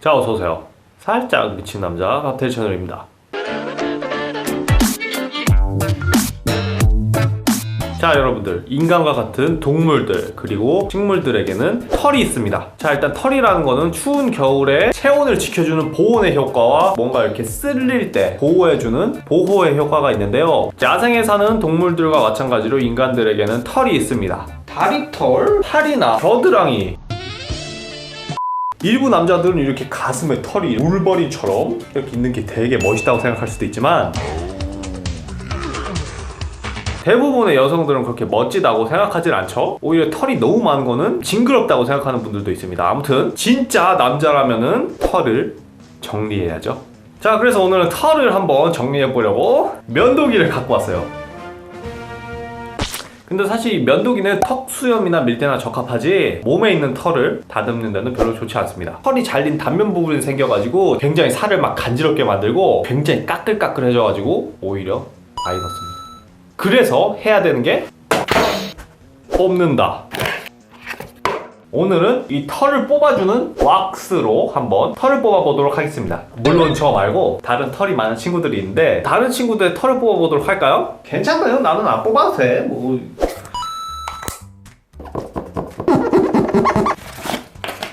자 어서오세요. 살짝 미친 남자 박태일 채널입니다. 자 여러분들. 인간과 같은 동물들 그리고 식물들에게는 털이 있습니다. 자 일단 털이라는 거는 추운 겨울에 체온을 지켜주는 보온의 효과와 뭔가 이렇게 쓸릴 때 보호해주는 보호의 효과가 있는데요. 야생에 사는 동물들과 마찬가지로 인간들에게는 털이 있습니다. 다리털, 팔이나 겨드랑이 일부 남자들은 이렇게 가슴에 털이 울버린처럼 이렇게 있는 게 되게 멋있다고 생각할 수도 있지만 대부분의 여성들은 그렇게 멋지다고 생각하진 않죠. 오히려 털이 너무 많은 거는 징그럽다고 생각하는 분들도 있습니다. 아무튼 진짜 남자라면은 털을 정리해야죠. 자, 그래서 오늘은 털을 한번 정리해 보려고 면도기를 갖고 왔어요. 근데 사실 면도기는 턱 수염이나 밀대나 적합하지 몸에 있는 털을 다듬는 데는 별로 좋지 않습니다. 털이 잘린 단면 부분이 생겨가지고 굉장히 살을 막 간지럽게 만들고 굉장히 까끌까끌해져가지고 오히려 마이너스입니다. 그래서 해야 되는 게 뽑는다. 오늘은 이 털을 뽑아주는 왁스로 한번 털을 뽑아보도록 하겠습니다. 물론 저 말고 다른 털이 많은 친구들이 있는데 다른 친구들의 털을 뽑아보도록 할까요? 괜찮아요. 나는 안 뽑아도 돼. 뭐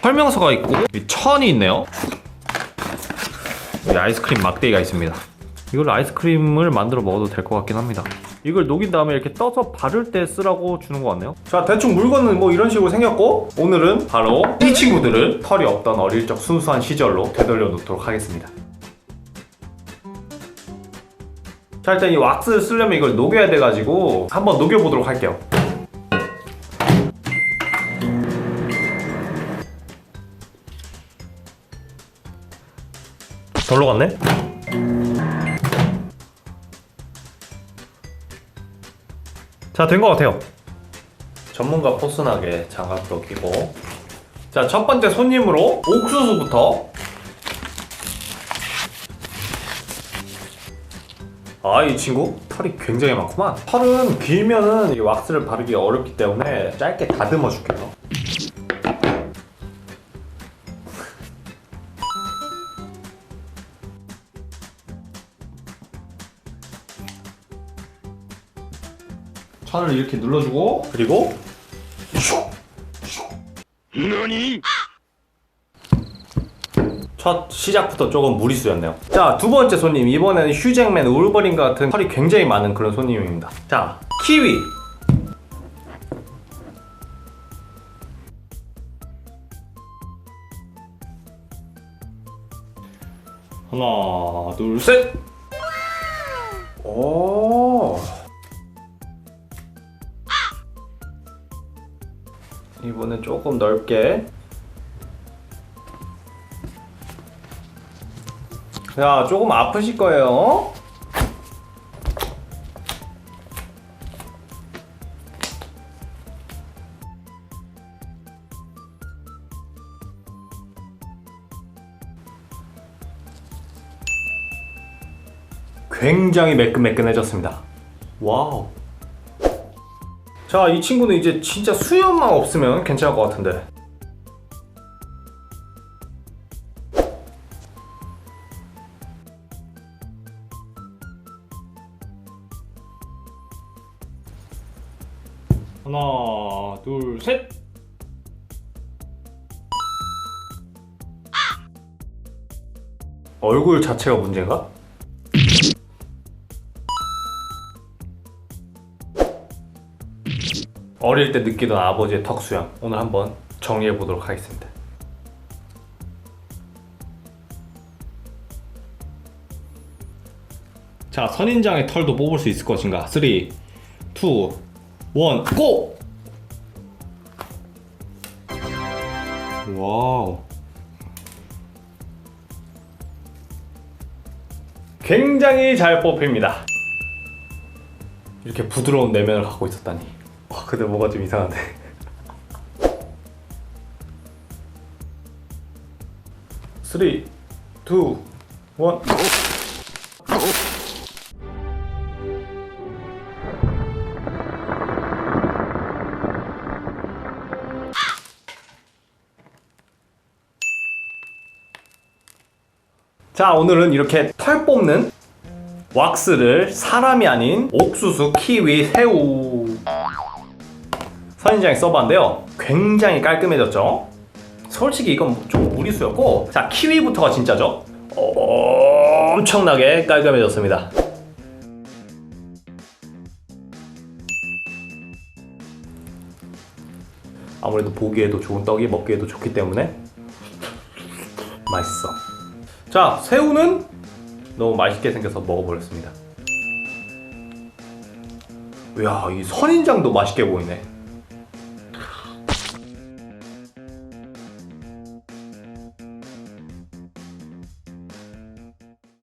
설명서가 있고 천이 있네요. 아이스크림 막대기가 있습니다. 이걸 아이스크림을 만들어 먹어도 될 것 같긴 합니다. 이걸 녹인 다음에 이렇게 떠서 바를 때 쓰라고 주는 것 같네요. 자, 대충 물건은 뭐 이런 식으로 생겼고, 오늘은 바로 이 친구들을 털이 없던 어릴 적 순수한 시절로 되돌려 놓도록 하겠습니다. 자, 일단 이 왁스를 쓰려면 이걸 녹여야 돼가지고, 한번 녹여보도록 할게요. 덜 녹았네? 자, 된 것 같아요. 전문가 포스나게 장갑도 끼고. 자, 첫 번째 손님으로 옥수수부터. 아, 이 친구 털이 굉장히 많구만. 털은 길면은 이 왁스를 바르기 어렵기 때문에 짧게 다듬어 줄게요. 천을 이렇게 눌러주고 그리고 슉! 첫 시작부터 조금 무리수였네요. 자, 두 번째 손님. 이번에는 휴잭맨, 울버린 같은 털이 굉장히 많은 그런 손님입니다. 자, 키위. 하나, 둘, 셋! 오. 이번엔 조금 넓게. 야, 조금 아프실 거예요. 굉장히 매끈매끈해졌습니다. 와우. 자, 이 친구는 이제 진짜 수염만 없으면 괜찮을 것 같은데. 하나, 둘, 셋. 얼굴 자체가 문제인가? 어릴 때 느끼던 아버지의 턱수염 오늘 한번 정리해 보도록 하겠습니다. 자, 선인장의 털도 뽑을 수 있을 것인가? 3, 2, 1, 고! 와우. 굉장히 잘 뽑힙니다. 이렇게 부드러운 내면을 갖고 있었다니. 와, 근데 뭐가 좀 이상한데. 쓰리, 투, 원. 자 오늘은 이렇게 털 뽑는 왁스를 사람이 아닌 옥수수, 키위, 새우 선인장에 써봤는데요. 굉장히 깔끔해졌죠? 솔직히 이건 좀 무리수였고 자 키위부터가 진짜죠? 엄청나게 깔끔해졌습니다. 아무래도 보기에도 좋은 떡이 먹기에도 좋기 때문에 맛있어. 자 새우는 너무 맛있게 생겨서 먹어버렸습니다. 이야 이 선인장도 맛있게 보이네